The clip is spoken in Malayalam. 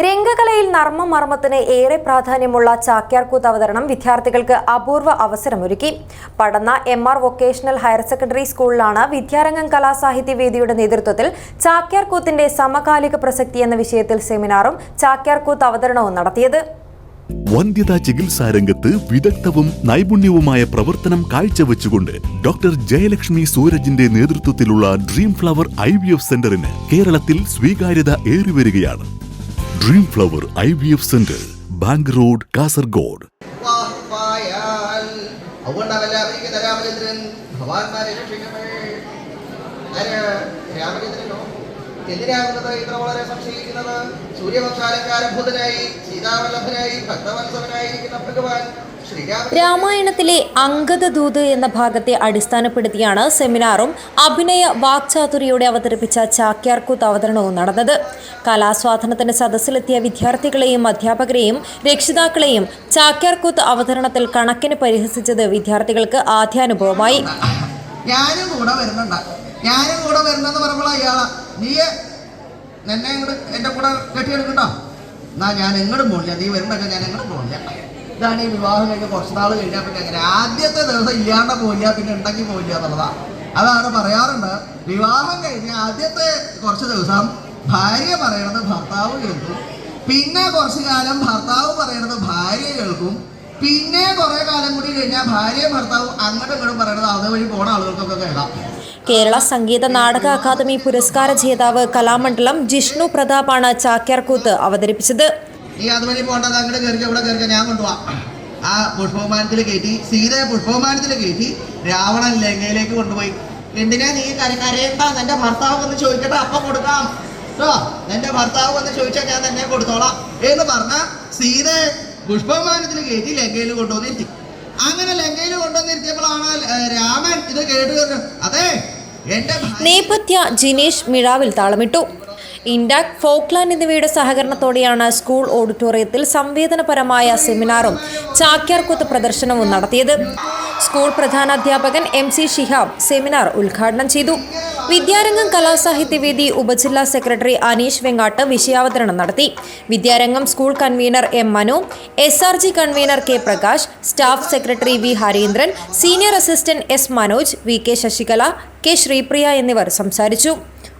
രംഗകലയിൽ നർമ്മമർമ്മത്തിന് ഏറെ പ്രാധാന്യമുള്ള ചാക്യാർകൂത്ത് അവതരണം വിദ്യാർത്ഥികൾക്ക് അപൂർവ അവസരമൊരുക്കി. Padanna M R vocational higher secondary സ്കൂളിലാണ് വിദ്യാരംഗം കലാസാഹിത്യ വേദിയുടെ നേതൃത്വത്തിൽ ചാക്യാർകൂത്തിന്റെ സമകാലിക പ്രസക്തി എന്ന വിഷയത്തിൽ സെമിനാറും ചാക്യാർകൂത്ത് അവതരണവും നടത്തിയത്. വന്ധ്യതാ ചികിത്സാ രംഗത്ത് വിദഗ്ധവും നൈപുണ്യവുമായ പ്രവർത്തനം കാഴ്ചവെച്ചുകൊണ്ട് ഡോക്ടർ ജയലക്ഷ്മി സൂരജിന്റെ നേതൃത്വത്തിലുള്ള dream flower I V F സെന്ററിന് കേരളത്തിൽ സ്വീകാര്യത ഏറിവരികയാണ്. Dream flower I V F centre bank road Kasaragod സംശയിക്കുന്നത്? സൂര്യവംശാലങ്കാരഭൂതനായി സീതാവല്ലഭനായി ഭക്തവത്സവനായിരിക്കുന്ന ഭഗവാൻ രാമായണത്തിലെ അങ്കദദൂത് എന്ന ഭാഗത്തെ അടിസ്ഥാനപ്പെടുത്തിയാണ് സെമിനാറും അഭിനയ വാക്ചാതുരിയോടെ അവതരിപ്പിച്ച ചാക്യാർകൂത്ത് അവതരണവും നടന്നത്. കലാസ്വാധനത്തിന് സദസ്സിലെത്തിയ വിദ്യാർത്ഥികളെയും അധ്യാപകരെയും രക്ഷിതാക്കളെയും ചാക്യാർകൂത്ത് അവതരണത്തിൽ കണക്കിന് പരിഹസിച്ചത് വിദ്യാർത്ഥികൾക്ക് ആദ്യാനുഭവമായി. ഞാനും കൂടെ വരുന്നുണ്ട്. ഞാനും കൂടെ വരുന്നെന്ന് പറയുമ്പോൾ അയാളാ നീ എന്നെ എന്റെ കൂടെ കെട്ടിയെടുക്കണ്ടോ എന്നാ ഞാൻ എങ്ങോട്ടും പോകില്ല നീ വരുന്നൊക്കെ ഞാൻ എങ്ങോട്ടും പോകില്ല ഇതാണ് ഈ വിവാഹം കഴിഞ്ഞ് കുറച്ച് നാൾ കഴിഞ്ഞാൽ പിന്നെ അങ്ങനെ. ആദ്യത്തെ ദിവസം ഇല്ലാണ്ട് പോയില്ല പിന്നെ ഉണ്ടെങ്കിൽ പോയില്ല എന്നുള്ളതാണ് അതാണ് പറയാറുണ്ട്. വിവാഹം കഴിഞ്ഞ് ആദ്യത്തെ കുറച്ച് ദിവസം ഭാര്യ പറയണത് ഭർത്താവ് കേൾക്കും. പിന്നെ കുറച്ച് കാലം ഭർത്താവ് പറയണത് ഭാര്യ കേൾക്കും. പിന്നെ കുറെ കാലം കൂടി കഴിഞ്ഞാൽ ഭാര്യയും ഭർത്താവും അങ്ങോട്ടും ഇങ്ങോട്ടും പറയണത് അതുവഴി പോണ ആളുകൾക്കൊക്കെ കേൾക്കാം. കേരള സംഗീത നാടക അക്കാദമി പുരസ്കാര ജേതാവ് കലാമണ്ഡലം ജിഷ്ണു പ്രതാപാണ് ചാക്യാർകൂത്ത് അവതരിപ്പിച്ചത്. നീ അതുവഴി പോകേണ്ടത് അങ്ങോട്ട് കയറിക്ക ഇവിടെ കയറിക്ക ഞാൻ കൊണ്ടുപോവാം. ആ പുഷ്പവിമാനത്തിൽ കയറ്റി സീതയെ പുഷ്പവിമാനത്തിൽ കയറ്റി രാവണൻ ലങ്കയിലേക്ക് കൊണ്ടുപോയി. എന്തിനാ നീ കരയേണ്ട? നിന്റെ ഭർത്താവ് വന്ന് ചോദിക്കട്ടെ അപ്പൊ കൊടുക്കാം. കേട്ടോ നിന്റെ ഭർത്താവ് വന്ന് ചോദിച്ചാൽ ഞാൻ തന്നെ കൊടുത്തോളാം. എന്ന് പറഞ്ഞ സീതയെ പുഷ്പവിമാനത്തിൽ കയറ്റി ലങ്കയിൽ കൊണ്ടുവന്നിരുത്തി അങ്ങനെ ലങ്കയിൽ കൊണ്ടുവന്നിരുത്തിയപ്പോഴാണ് രാമൻ ഇത് കേട്ട് അതെ നേപഥ്യ ജിനേഷ് മിഴാവിൽ താളമിട്ടു. ഇൻഡാക് ഫോക്ലാൻഡ് എന്നിവയുടെ സഹകരണത്തോടെയാണ് സ്കൂൾ ഓഡിറ്റോറിയത്തിൽ സംവേദനപരമായ സെമിനാറും ചാക്യാർകൂത്ത് പ്രദർശനവും നടത്തിയത്. സ്കൂൾ പ്രധാനാധ്യാപകൻ എം സി ഷിഹാബ് സെമിനാർ ഉദ്ഘാടനം ചെയ്തു. വിദ്യാരംഗം കലാസാഹിത്യവേദി ഉപജില്ലാ സെക്രട്ടറി അനീഷ് വെങ്ങാട്ട് വിഷയാവതരണം നടത്തി. Vidyarangam school convenor M Manu S R G convenor K Prakash staff secretary V Harindran senior assistant S Manoj V K Sasikala K Sreepriya എന്നിവർ സംസാരിച്ചു.